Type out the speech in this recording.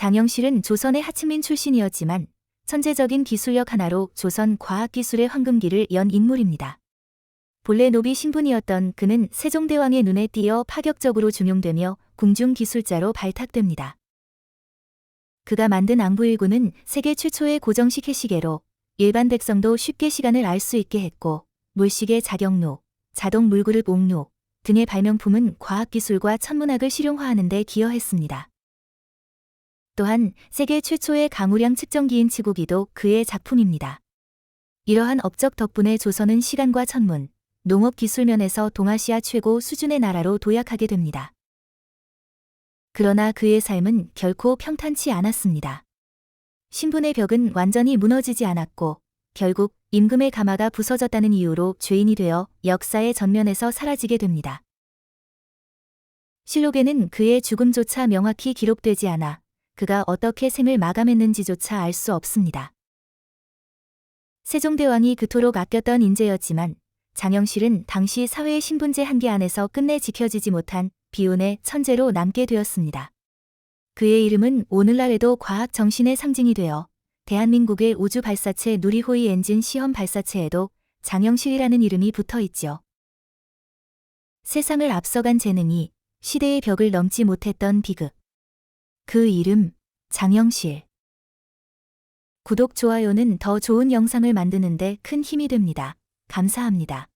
장영실은 조선의 하층민 출신이었지만 천재적인 기술력 하나로 조선 과학기술의 황금기를 연 인물입니다. 본래 노비 신분이었던 그는 세종대왕의 눈에 띄어 파격적으로 중용되며 궁중기술자로 발탁됩니다. 그가 만든 앙부일구는 세계 최초의 고정식 해시계로 일반 백성도 쉽게 시간을 알 수 있게 했고 물시계 자경로, 자동 물그릇 옥로 등의 발명품은 과학기술과 천문학을 실용화하는 데 기여했습니다. 또한 세계 최초의 강우량 측정기인 치고기도 그의 작품입니다. 이러한 업적 덕분에 조선은 시간과 천문, 농업 기술 면에서 동아시아 최고 수준의 나라로 도약하게 됩니다. 그러나 그의 삶은 결코 평탄치 않았습니다. 신분의 벽은 완전히 무너지지 않았고 결국 임금의 가마가 부서졌다는 이유로 죄인이 되어 역사의 전면에서 사라지게 됩니다. 실록에는 그의 죽음조차 명확히 기록되지 않아 그가 어떻게 생을 마감했는지조차 알 수 없습니다. 세종대왕이 그토록 아꼈던 인재였지만 장영실은 당시 사회의 신분제 한계 안에서 끝내 지켜지지 못한 비운의 천재로 남게 되었습니다. 그의 이름은 오늘날에도 과학 정신의 상징이 되어 대한민국의 우주 발사체 누리호의 엔진 시험 발사체에도 장영실이라는 이름이 붙어 있지요. 세상을 앞서간 재능이 시대의 벽을 넘지 못했던 비극. 그 이름, 장영실. 구독, 좋아요는 더 좋은 영상을 만드는데 큰 힘이 됩니다. 감사합니다.